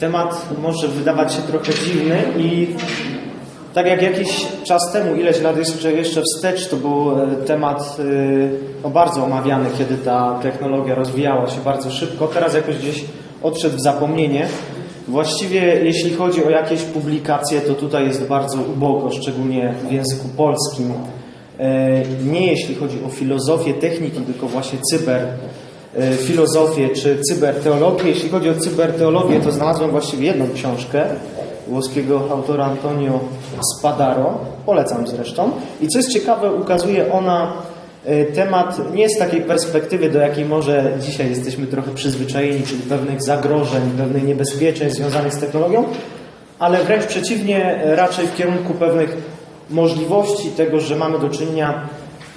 Temat może wydawać się trochę dziwny i tak jak jakiś czas temu, ileś lat jeszcze, wstecz, to był e, temat e, no, bardzo omawiany, kiedy ta technologia rozwijała się bardzo szybko. Teraz jakoś gdzieś odszedł w zapomnienie. Właściwie jeśli chodzi o jakieś publikacje, to tutaj jest bardzo ubogo, szczególnie w języku polskim. E, Nie jeśli chodzi o filozofię techniki, tylko właśnie cyber filozofię czy cyberteologię. Jeśli chodzi o cyberteologię, to znalazłem właściwie jedną książkę włoskiego autora Antonio Spadaro. Polecam zresztą. I co jest ciekawe, ukazuje ona e, temat nie z takiej perspektywy, do jakiej może dzisiaj jesteśmy trochę przyzwyczajeni, czyli pewnych zagrożeń, pewnych niebezpieczeństw związanych z technologią, ale wręcz przeciwnie, e, raczej w kierunku pewnych możliwości tego, że mamy do czynienia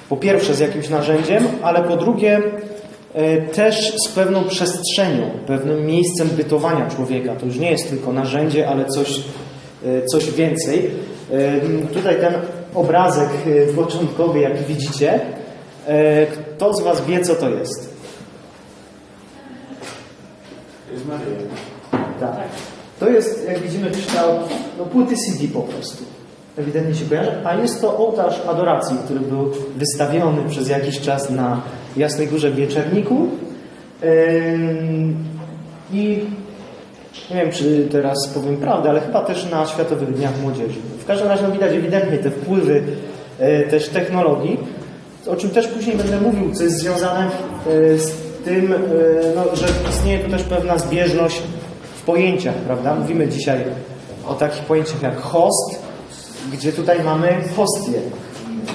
po pierwsze z jakimś narzędziem, ale po drugie e, też z pewną przestrzenią, pewnym miejscem bytowania człowieka. To już nie jest tylko narzędzie, ale coś, e, coś więcej. E, Tutaj ten obrazek e, początkowy, jak widzicie, e, kto z Was wie, co to jest? Jest Maryja. Tak. To jest, jak widzimy, kształt no, płyty CD po prostu. Ewidentnie się kojarzy. A jest to ołtarz adoracji, który był wystawiony przez jakiś czas na Jasnej Górze w Wieczerniku. I nie wiem, czy teraz powiem prawdę, ale chyba też na Światowych Dniach Młodzieży. W każdym razie no, widać ewidentnie te wpływy e, też technologii, o czym też później będę mówił, co jest związane e, z tym, e, no, że istnieje tu też pewna zbieżność w pojęciach, prawda? Mówimy dzisiaj o takich pojęciach jak host, gdzie tutaj mamy hostię,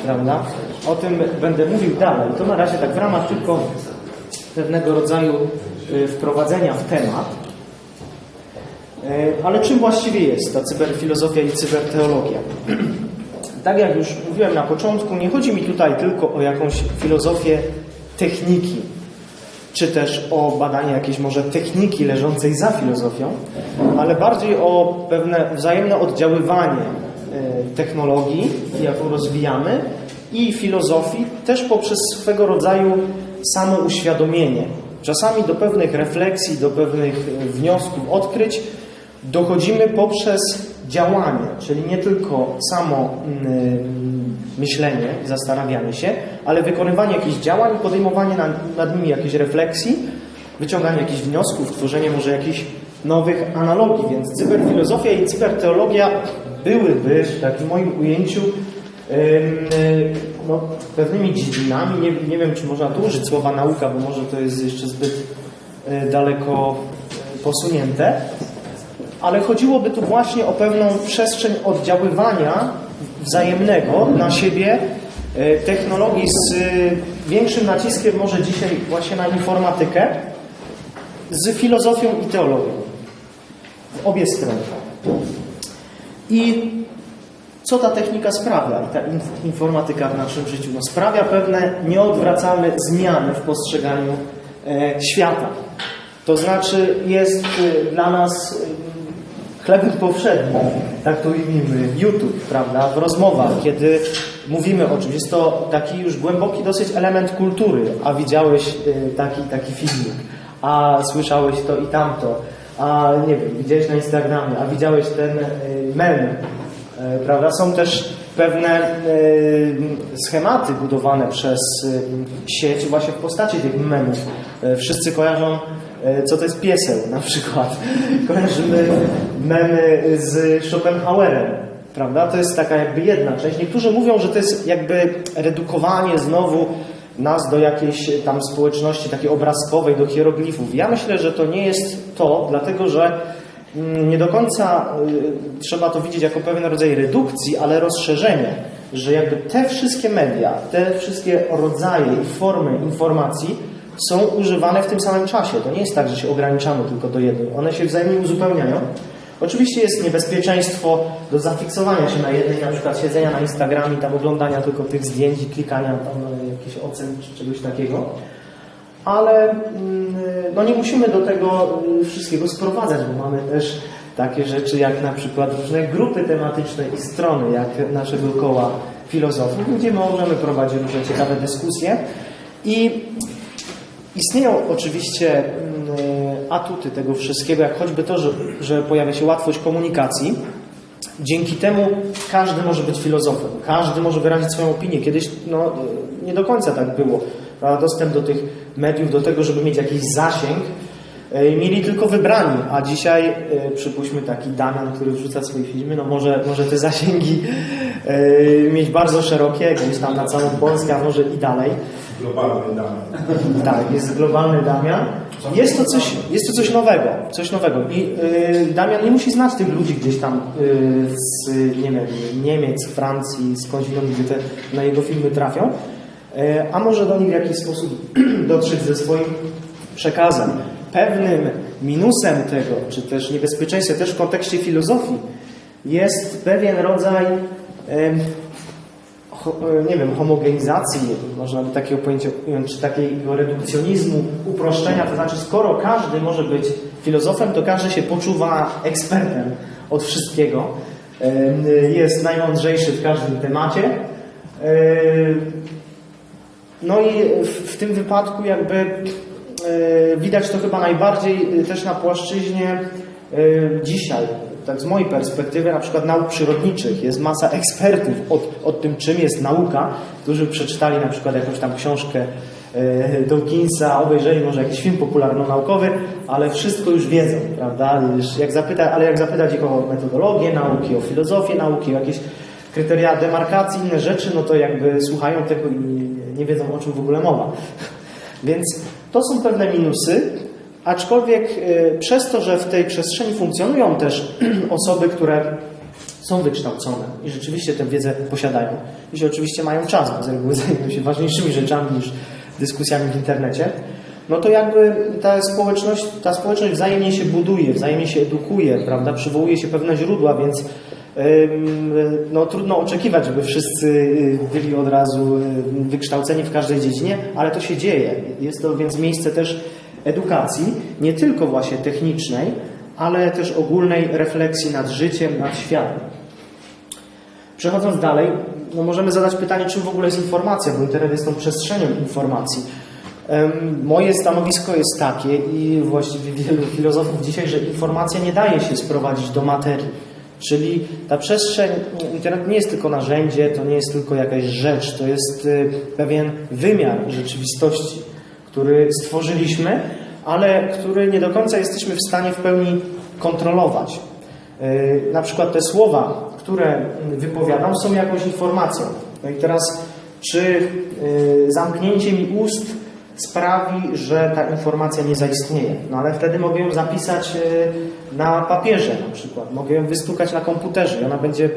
prawda? O tym będę mówił dalej. To na razie tak w ramach tylko pewnego rodzaju e, wprowadzenia w temat. E, Ale czym właściwie jest ta cyberfilozofia i cyberteologia? Tak jak już mówiłem na początku, nie chodzi mi tutaj tylko o jakąś filozofię techniki, czy też o badanie jakiejś może techniki leżącej za filozofią, ale bardziej o pewne wzajemne oddziaływanie e, technologii, jaką rozwijamy, i filozofii, też poprzez swego rodzaju samo uświadomienie. Czasami do pewnych refleksji, do pewnych e, wniosków, odkryć dochodzimy poprzez działanie, czyli nie tylko samo mm, myślenie, zastanawianie się, ale wykonywanie jakichś działań, podejmowanie nad, nad nimi jakiejś refleksji, wyciąganie jakichś wniosków, tworzenie może jakichś nowych analogii. Więc cyberfilozofia i cyberteologia byłyby w takim moim ujęciu no, pewnymi dziedzinami. Nie, nie wiem, czy można tu użyć słowa nauka, bo może to jest jeszcze zbyt y, daleko posunięte ale chodziłoby tu właśnie o pewną przestrzeń oddziaływania wzajemnego na siebie e, technologii z e, większym naciskiem może dzisiaj właśnie na informatykę z filozofią i teologią. W obie strony. I co ta technika sprawia i ta in- informatyka w naszym życiu? No, sprawia pewne nieodwracalne zmiany w postrzeganiu e, świata. To znaczy jest e, dla nas e, chlebem powszednim, tak to imiemy, YouTube, prawda, w rozmowach, kiedy mówimy o czymś. Jest to taki już głęboki dosyć element kultury, a widziałeś e, taki, taki filmik, a słyszałeś to i tamto, a nie wiem, widziałeś na Instagramie, a widziałeś ten mem, prawda? Są też pewne e, schematy budowane przez e, sieć właśnie w postaci tych memów. E, Wszyscy kojarzą, e, co to jest pieseł na przykład. Kojarzymy memy z Schopenhauerem. Prawda? To jest taka jakby jedna część. Niektórzy mówią, że to jest jakby redukowanie znowu nas do jakiejś tam społeczności takiej obrazkowej, do hieroglifów. Ja myślę, że to nie jest to, dlatego że nie do końca y, trzeba to widzieć jako pewien rodzaj redukcji, ale rozszerzenia, że jakby te wszystkie media, te wszystkie rodzaje i formy informacji są używane w tym samym czasie. To nie jest tak, że się ograniczamy tylko do jednej. One się wzajemnie uzupełniają. Oczywiście jest niebezpieczeństwo do zafiksowania się na jednej, na przykład siedzenia na Instagramie, tam oglądania tylko tych zdjęć klikania tam na jakieś ocen czy czegoś takiego ale mm, no nie musimy do tego y, wszystkiego sprowadzać, bo mamy też takie rzeczy jak na przykład różne grupy tematyczne i strony, jak naszego koła filozofów, gdzie możemy prowadzić różne ciekawe dyskusje i istnieją oczywiście mm, atuty tego wszystkiego, jak choćby to, że, że pojawia się łatwość komunikacji. Dzięki temu każdy może być filozofem, każdy może wyrazić swoją opinię. Kiedyś no, nie do końca tak było. Prawda? Dostęp do tych mediów, do tego, żeby mieć jakiś zasięg, e, mieli tylko wybrani, a dzisiaj e, przypuśćmy taki Damian, który wrzuca swoje filmy, no może, może te zasięgi e, mieć bardzo szerokie, gdzieś tam na całą Polskę, a może i dalej. Globalny dany. Tak, jest globalny Damian. Jest to coś, jest to coś nowego, coś nowego. I Damian nie musi znać tych ludzi gdzieś tam z nie wiem, Niemiec, Francji, skądś inąd, gdzie te, na jego filmy trafią, a może do nich w jakiś sposób dotrzeć ze swoim przekazem. Pewnym minusem tego, czy też niebezpieczeństwem, też w kontekście filozofii, jest pewien rodzaj ho- nie wiem, homogenizacji, można by takiego pojęcia czy takiego redukcjonizmu, uproszczenia, to znaczy skoro każdy może być filozofem, to każdy się poczuwa ekspertem od wszystkiego, jest najmądrzejszy w każdym temacie. No i w, w tym wypadku jakby e, widać to chyba najbardziej e, też na płaszczyźnie e, dzisiaj, tak z mojej perspektywy, na przykład nauk przyrodniczych. Jest masa ekspertów od, od tym, czym jest nauka, którzy przeczytali na przykład jakąś tam książkę Dawkinsa, obejrzeli może jakiś film popularno-naukowy, ale wszystko już wiedzą, prawda? Jak zapyta, ale jak zapytać ich o metodologię nauki, o filozofię nauki, o jakieś kryteria demarkacji, inne rzeczy, no to jakby słuchają tego i nie, wiedzą o czym w ogóle mowa. Więc to są pewne minusy, aczkolwiek y, przez to, że w tej przestrzeni funkcjonują też osoby, które są wykształcone i rzeczywiście tę wiedzę posiadają. Jeśli oczywiście mają czas, bo z reguły zajmują się ważniejszymi rzeczami niż dyskusjami w internecie, no to jakby ta społeczność, ta społeczność wzajemnie się buduje, wzajemnie się edukuje, prawda? Przywołuje się pewne źródła, więc no, trudno oczekiwać, żeby wszyscy y, byli od razu y, wykształceni w każdej dziedzinie, ale to się dzieje. Jest to więc miejsce też edukacji, nie tylko właśnie technicznej, ale też ogólnej refleksji nad życiem, nad światem. Przechodząc dalej, no możemy zadać pytanie, czym w ogóle jest informacja, bo internet jest tą przestrzenią informacji. Moje stanowisko jest takie i właściwie wielu filozofów dzisiaj, że informacja nie daje się sprowadzić do materii. Czyli ta przestrzeń, internet nie jest tylko narzędzie, to nie jest tylko jakaś rzecz, to jest y, pewien wymiar rzeczywistości, który stworzyliśmy, ale który nie do końca jesteśmy w stanie w pełni kontrolować. Y, Na przykład te słowa, które wypowiadam, są jakąś informacją. No i teraz, czy y, zamknięcie mi ust sprawi, że ta informacja nie zaistnieje? No ale wtedy mogę ją zapisać y, na papierze na przykład, mogę ją wystukać na komputerze i ona będzie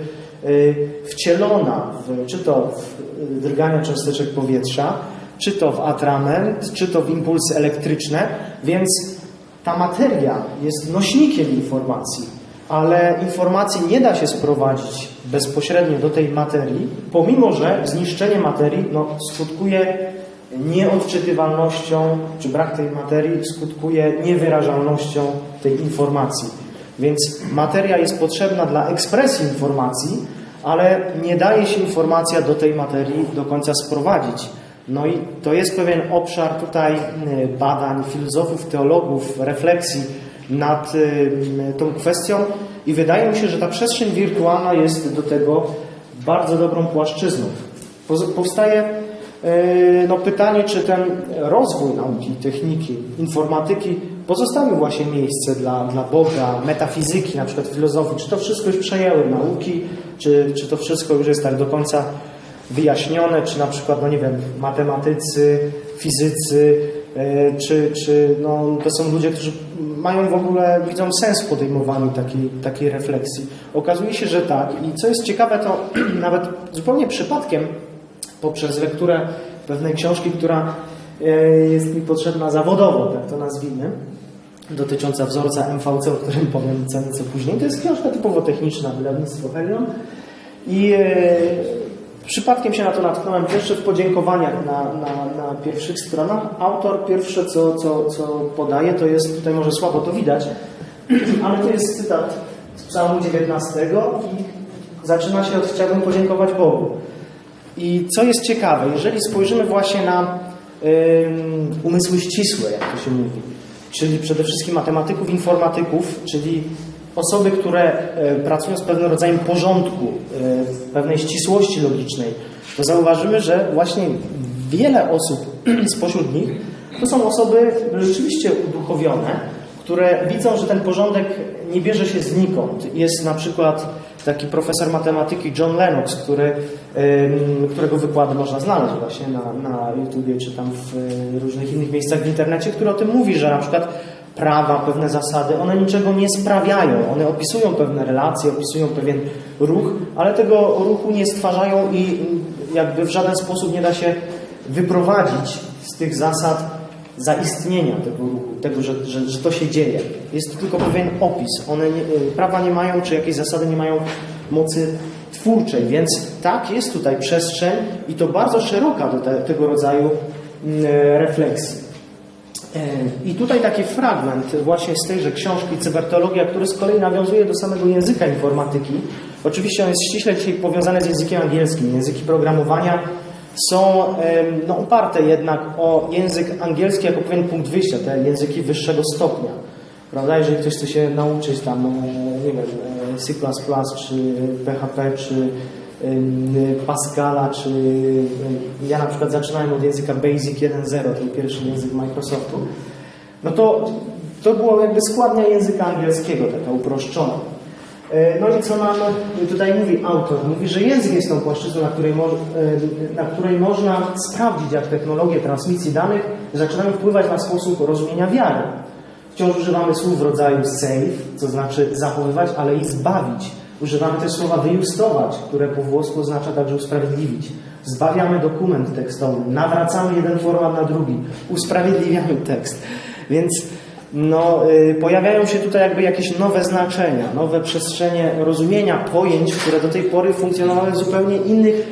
y, wcielona w, czy to w y, drgania cząsteczek powietrza, czy to w atrament, czy to w impulsy elektryczne, więc ta materia jest nośnikiem informacji, ale informacji nie da się sprowadzić bezpośrednio do tej materii, pomimo że zniszczenie materii no, skutkuje nieodczytywalnością, czy brak tej materii skutkuje niewyrażalnością tej informacji. Więc materia jest potrzebna dla ekspresji informacji, ale nie daje się informacja do tej materii do końca sprowadzić. No i to jest pewien obszar tutaj y, badań filozofów, teologów, refleksji nad y, tą kwestią i wydaje mi się, że ta przestrzeń wirtualna jest do tego bardzo dobrą płaszczyzną. Powstaje no, pytanie, czy ten rozwój nauki, techniki, informatyki pozostawił właśnie miejsce dla, dla Boga, metafizyki, na przykład filozofii, czy to wszystko już przejęły nauki, czy, czy to wszystko już jest tak do końca wyjaśnione, czy na przykład, no nie wiem, matematycy, fizycy, e, czy, czy no, to są ludzie, którzy mają w ogóle, widzą sens w podejmowaniu takiej, takiej refleksji. Okazuje się, że tak. I co jest ciekawe, to nawet zupełnie przypadkiem poprzez lekturę pewnej książki, która e, jest mi potrzebna zawodowo, tak to nazwijmy, dotycząca wzorca MVC, o którym powiem co nieco później. To jest książka typowo techniczna, wydawnictwo Helion. I e, przypadkiem się na to natknąłem jeszcze w podziękowaniach na, na, na pierwszych stronach. Autor pierwsze, co, co, co podaje, to jest, tutaj może słabo to widać, ale to jest cytat z psalmu 19 i zaczyna się od chciałbym podziękować Bogu. I co jest ciekawe, jeżeli spojrzymy właśnie na umysły ścisłe, jak to się mówi, czyli przede wszystkim matematyków, informatyków, czyli osoby, które e, pracują z pewnym rodzajem porządku, e, pewnej ścisłości logicznej, to zauważymy, że właśnie wiele osób spośród nich to są osoby rzeczywiście uduchowione, które widzą, że ten porządek nie bierze się znikąd. Jest na przykład taki profesor matematyki John Lennox, który, którego wykłady można znaleźć właśnie na, na YouTubie czy tam w e, różnych innych miejscach w internecie, który o tym mówi, że na przykład prawa, pewne zasady, one niczego nie sprawiają. One opisują pewne relacje, opisują pewien ruch, ale tego ruchu nie stwarzają i jakby w żaden sposób nie da się wyprowadzić z tych zasad zaistnienia tego ruchu, tego, że, że, że to się dzieje. Jest to tylko pewien opis. One nie, y, prawa nie mają, czy jakieś zasady nie mają mocy twórczej, więc tak, jest tutaj przestrzeń i to bardzo szeroka do te, tego rodzaju mm, refleksji. E, I tutaj taki fragment właśnie z tejże książki Cyberteologia, który z kolei nawiązuje do samego języka informatyki. Oczywiście on jest ściśle dzisiaj powiązany z językiem angielskim. Języki programowania są no, oparte jednak o język angielski jako pewien punkt wyjścia, te języki wyższego stopnia. Prawda? Jeżeli ktoś chce się nauczyć tam, e, nie wiem, e, C++, czy PHP, czy Pascala, czy ja na przykład zaczynałem od języka Basic 1.0, to był pierwszy język Microsoftu, no to to było jakby składnia języka angielskiego, taka uproszczona. E, no i co nam tutaj mówi autor? Mówi, że język jest tą płaszczyzną, na której, na której można sprawdzić, jak technologie transmisji danych zaczynają wpływać na sposób rozumienia wiary. Wciąż używamy słów w rodzaju save, co znaczy zachowywać, ale i zbawić. Używamy też słowa wyjustować, które po włosku oznacza także usprawiedliwić. Zbawiamy dokument tekstowy, nawracamy jeden format na drugi, usprawiedliwiamy tekst. Więc no, y, pojawiają się tutaj jakby jakieś nowe znaczenia, nowe przestrzenie rozumienia pojęć, które do tej pory funkcjonowały w zupełnie innych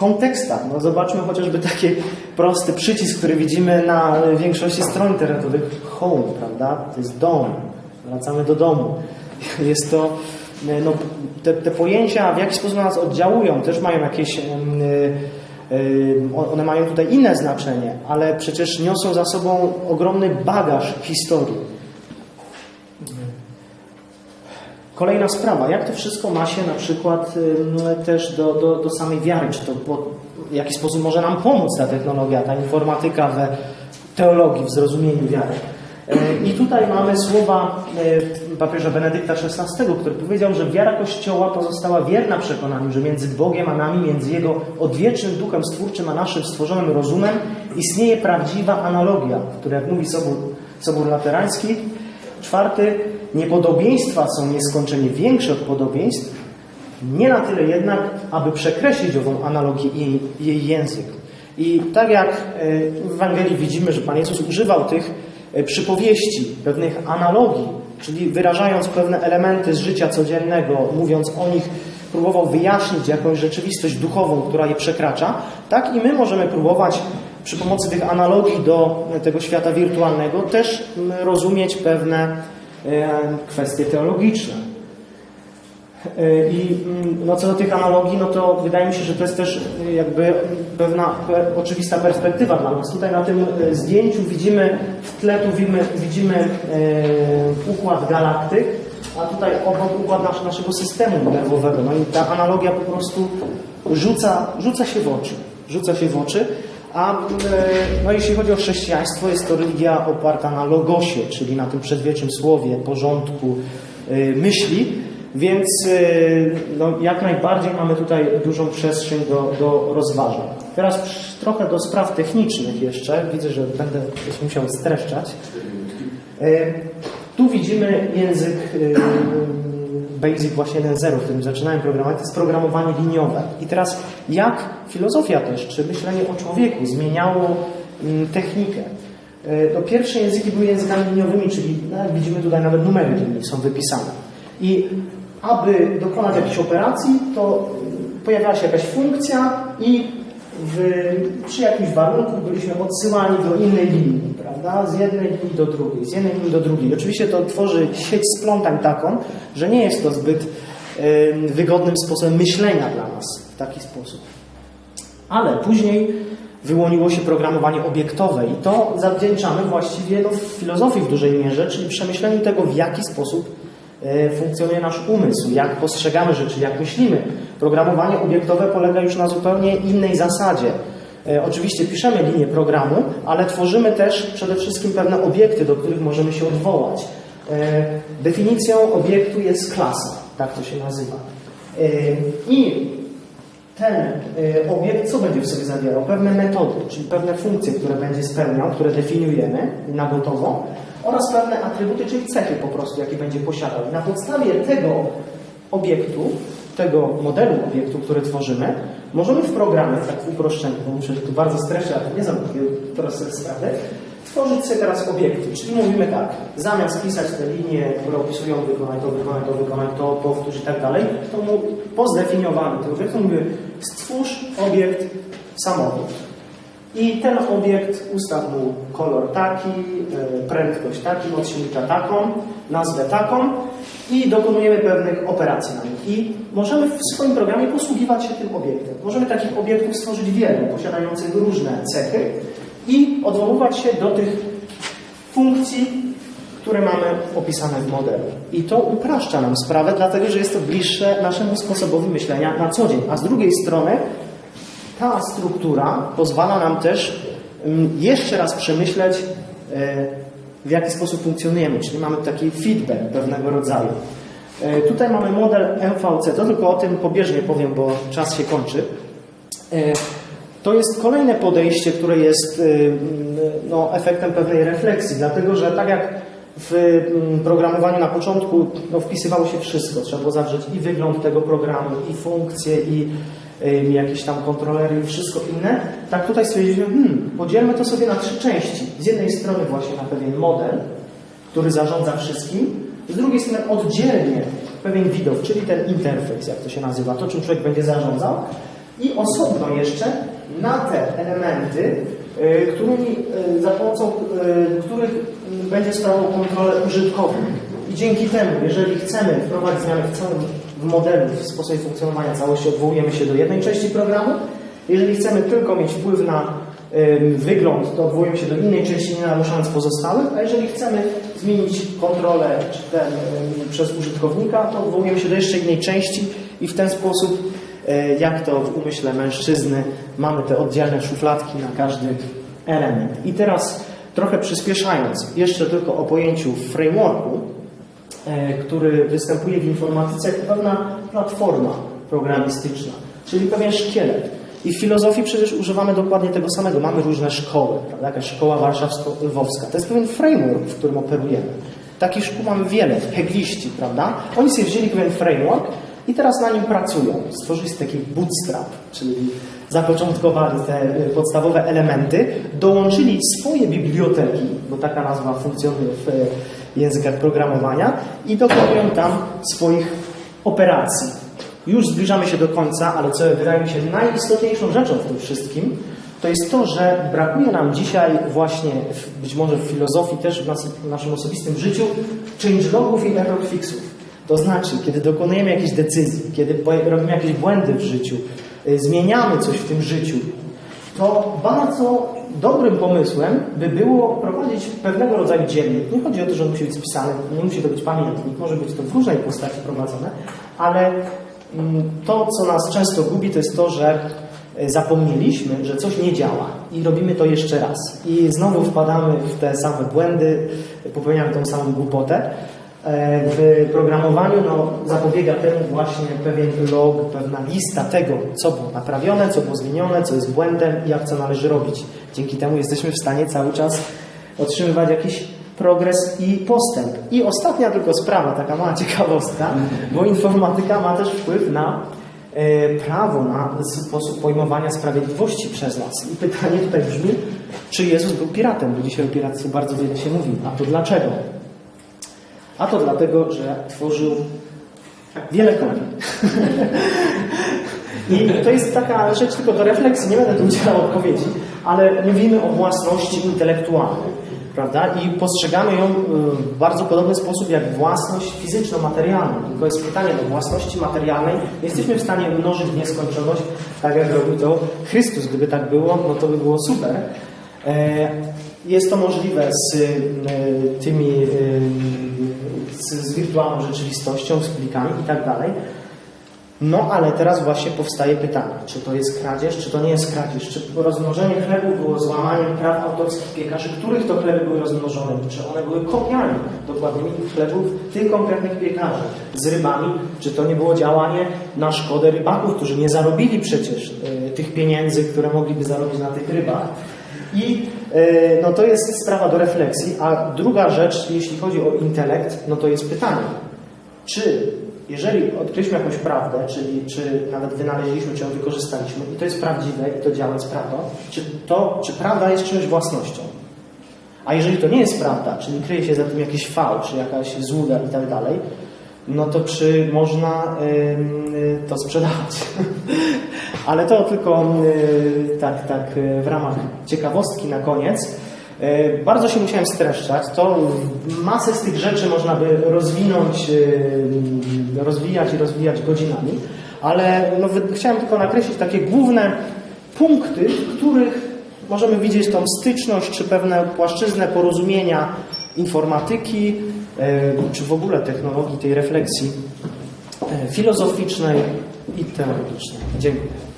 kontekstach. No, zobaczmy chociażby taki prosty przycisk, który widzimy na większości stron internetowych. Home, prawda? To jest dom. Wracamy do domu. Jest to y, no, te, te pojęcia w jaki sposób na nas oddziałują, też mają jakieś yy, one mają tutaj inne znaczenie, ale przecież niosą za sobą ogromny bagaż historii. Kolejna sprawa, jak to wszystko ma się na przykład też do, do, do samej wiary, czy to po, w jaki sposób może nam pomóc ta technologia, ta informatyka we teologii, w zrozumieniu wiary. E, I tutaj mamy słowa e, papieża Benedykta XVI, który powiedział, że wiara Kościoła pozostała wierna przekonaniu, że między Bogiem a nami, między Jego odwiecznym duchem stwórczym a naszym stworzonym rozumem istnieje prawdziwa analogia, która, jak mówi Sobór, Sobór Laterański, czwarty, niepodobieństwa są nieskończenie większe od podobieństw, nie na tyle jednak, aby przekreślić ową analogię i jej język. I tak jak e, w Ewangelii widzimy, że Pan Jezus używał tych E, przypowieści, pewnych analogii, czyli wyrażając pewne elementy z życia codziennego, mówiąc o nich, próbował wyjaśnić jakąś rzeczywistość duchową, która je przekracza, tak i my możemy próbować przy pomocy tych analogii do tego świata wirtualnego też rozumieć pewne kwestie teologiczne. E, I mm, no, co do tych analogii, no to wydaje mi się, że to jest też e, jakby pewna oczywista perspektywa dla nas. Tutaj na tym e, zdjęciu widzimy, w tle tu widzimy, widzimy e, układ galaktyk, a tutaj obok układ nasz, naszego systemu nerwowego. No i ta analogia po prostu rzuca, rzuca się w oczy. Rzuca się w oczy. A e, no, jeśli chodzi o chrześcijaństwo, jest to religia oparta na logosie, czyli na tym przedwiecznym słowie, porządku, e, myśli. Więc y, no, jak najbardziej mamy tutaj dużą przestrzeń do, do rozważań. Teraz trochę do spraw technicznych jeszcze. Widzę, że będę musiał streszczać. Tu widzimy język Basic właśnie 1.0, w którym zaczynałem programować, to jest programowanie liniowe. I teraz jak filozofia też, czy myślenie o człowieku zmieniało mm, technikę. No, pierwsze języki były językami liniowymi, czyli no, widzimy tutaj nawet numery linii są wypisane. I aby dokonać jakiejś operacji, to pojawiała się jakaś funkcja i w, przy jakimś warunku byliśmy odsyłani do innej linii, prawda? Z jednej linii do drugiej, z jednej linii do drugiej. Oczywiście to tworzy sieć splątań taką, że nie jest to zbyt wygodnym sposobem myślenia dla nas w taki sposób. Ale później wyłoniło się programowanie obiektowe i to zawdzięczamy właściwie no, filozofii w dużej mierze, czyli przemyśleniu tego, w jaki sposób e, funkcjonuje nasz umysł, jak postrzegamy rzeczy, jak myślimy. Programowanie obiektowe polega już na zupełnie innej zasadzie. E, oczywiście piszemy linię programu, ale tworzymy też przede wszystkim pewne obiekty, do których możemy się odwołać. E, definicją obiektu jest klasa, tak to się nazywa. E, I ten obiekt co będzie w sobie zawierał? Pewne metody, czyli pewne funkcje, które będzie spełniał, które definiujemy na gotowo oraz pewne atrybuty, czyli cechy po prostu, jakie będzie posiadał. Na podstawie tego obiektu, tego modelu obiektu, który tworzymy, możemy w programie, tak w uproszczeniu, bo muszę tu bardzo streszę, ale nie zamówię teraz sobie tworzyć sobie teraz obiekty. Czyli mówimy tak, zamiast pisać te linie, które opisują wykonaj to, wykonaj to, wykonaj to, powtórz i tak dalej, to mu po zdefiniowaniu tego obiektu mówię stwórz obiekt samochód. I ten obiekt ustaw mu kolor taki, e, prędkość taki, moc silnika taką, nazwę taką i dokonujemy pewnych operacji na nich. I możemy w swoim programie posługiwać się tym obiektem. Możemy takich obiektów stworzyć wiele, posiadających różne cechy i odwoływać się do tych funkcji, które mamy opisane w modelu. I to upraszcza nam sprawę, dlatego że jest to bliższe naszemu sposobowi myślenia na co dzień. A z drugiej strony ta struktura pozwala nam też mm, jeszcze raz przemyśleć, e, w jaki sposób funkcjonujemy, czyli mamy taki feedback pewnego rodzaju. E, tutaj mamy model MVC, to tylko o tym pobieżnie powiem, bo czas się kończy. E, to jest kolejne podejście, które jest no, efektem pewnej refleksji, dlatego że tak jak w programowaniu na początku no, wpisywało się wszystko, trzeba było zawrzeć i wygląd tego programu, i funkcje, i jakieś tam kontrolery i wszystko inne, tak tutaj stwierdziliśmy, hmm, podzielmy to sobie na trzy części. Z jednej strony właśnie na pewien model, który zarządza wszystkim, z drugiej strony oddzielnie pewien widok, czyli ten interfejs, jak to się nazywa, to czym człowiek będzie zarządzał i osobno jeszcze na te elementy, y, którymi, y, za pomocą y, których będzie sprawował kontrolę użytkownik. I dzięki temu, jeżeli chcemy wprowadzić zmiany w całym modelu, w sposobie funkcjonowania całości, odwołujemy się do jednej części programu. Jeżeli chcemy tylko mieć wpływ na wygląd, to odwołujemy się do innej części, nie naruszając pozostałych, a jeżeli chcemy zmienić kontrolę ten, przez użytkownika, to odwołujemy się do jeszcze innej części i w ten sposób E, jak to w umyśle mężczyzny mamy te oddzielne szufladki na każdy element. I teraz trochę przyspieszając, jeszcze tylko o pojęciu frameworku, który występuje w informatyce jako pewna platforma programistyczna, czyli pewien szkielet. I w filozofii przecież używamy dokładnie tego samego. Mamy różne szkoły, prawda? jakaś szkoła warszawsko-lwowska. To jest pewien framework, w którym operujemy. Takich szkół mamy wiele, hegliści, prawda? Oni sobie wzięli pewien framework i teraz na nim pracują. Stworzyli taki bootstrap, czyli zapoczątkowali te y, podstawowe elementy, dołączyli swoje biblioteki, bo taka nazwa funkcjonuje w y, językach programowania i dokonują tam swoich operacji. Już zbliżamy się do końca, ale co wydaje mi się najistotniejszą rzeczą w tym wszystkim, to jest to, że brakuje nam dzisiaj właśnie, być może w filozofii, też w, nas, w naszym osobistym życiu, changelogów i error fixów. To znaczy, kiedy dokonujemy jakiejś decyzji, kiedy robimy jakieś błędy w życiu, y, zmieniamy coś w tym życiu, to bardzo dobrym pomysłem by było prowadzić pewnego rodzaju dziennik. Nie chodzi o to, że on musi być spisany, nie musi to być pamiętnik, może być to w różnej postaci prowadzone, ale mm, to, co nas często gubi, to jest to, że y, zapomnieliśmy, że coś nie działa i robimy to jeszcze raz. I znowu wpadamy w te same błędy, popełniamy tą samą głupotę. E, w programowaniu no, zapobiega temu właśnie pewien log, pewna lista tego, co było naprawione, co było zmienione, co jest błędem i jak co należy robić. Dzięki temu jesteśmy w stanie cały czas otrzymywać jakiś progres i postęp. I ostatnia tylko sprawa, taka mała ciekawostka, bo informatyka ma też wpływ na e, prawo, na sposób pojmowania sprawiedliwości przez nas. I pytanie tutaj brzmi, czy Jezus był piratem? Bo dzisiaj o piractwie bardzo wiele się mówi. A to dlaczego? A to dlatego, że tworzył wiele kopii. I to jest taka rzecz tylko do refleksji, nie będę tu udzielał odpowiedzi, ale mówimy o własności intelektualnej. prawda? I postrzegamy ją y, w bardzo podobny sposób jak własność fizyczno-materialną. Tylko jest pytanie do własności materialnej. Jesteśmy w stanie mnożyć w nieskończoność, tak jak robił to Chrystus. Gdyby tak było, no to by było super. E, Jest to możliwe z y, tymi, y, z wirtualną rzeczywistością, z plikami i tak dalej. No ale teraz właśnie powstaje pytanie, czy to jest kradzież, czy to nie jest kradzież, czy rozmnożenie chlebów było złamaniem praw autorskich piekarzy, których to chleby były rozmnożone, czy one były kopiami dokładnymi chlebów tych konkretnych piekarzy z rybami, czy to nie było działanie na szkodę rybaków, którzy nie zarobili przecież e, tych pieniędzy, które mogliby zarobić na tych rybach. I e, no to jest sprawa do refleksji, a druga rzecz, jeśli chodzi o intelekt, no to jest pytanie, czy jeżeli odkryliśmy jakąś prawdę, czyli czy nawet wynaleźliśmy, czy ją wykorzystaliśmy i to jest prawdziwe i to działa, jest prawdą, czy, to, czy prawda jest czyjąś własnością? A jeżeli to nie jest prawda, czyli kryje się za tym jakiś fałsz, jakaś złuda i tak dalej, no to czy można ym, y, to sprzedawać? Ale to tylko y, tak, tak w ramach ciekawostki na koniec. E, Bardzo się musiałem streszczać. To masę z tych rzeczy można by rozwinąć, e, rozwijać i rozwijać godzinami, ale no, chciałem tylko nakreślić takie główne punkty, w których możemy widzieć tą styczność, czy pewne płaszczyznę porozumienia informatyki, e, czy w ogóle technologii tej refleksji filozoficznej i teologicznej. Dziękuję.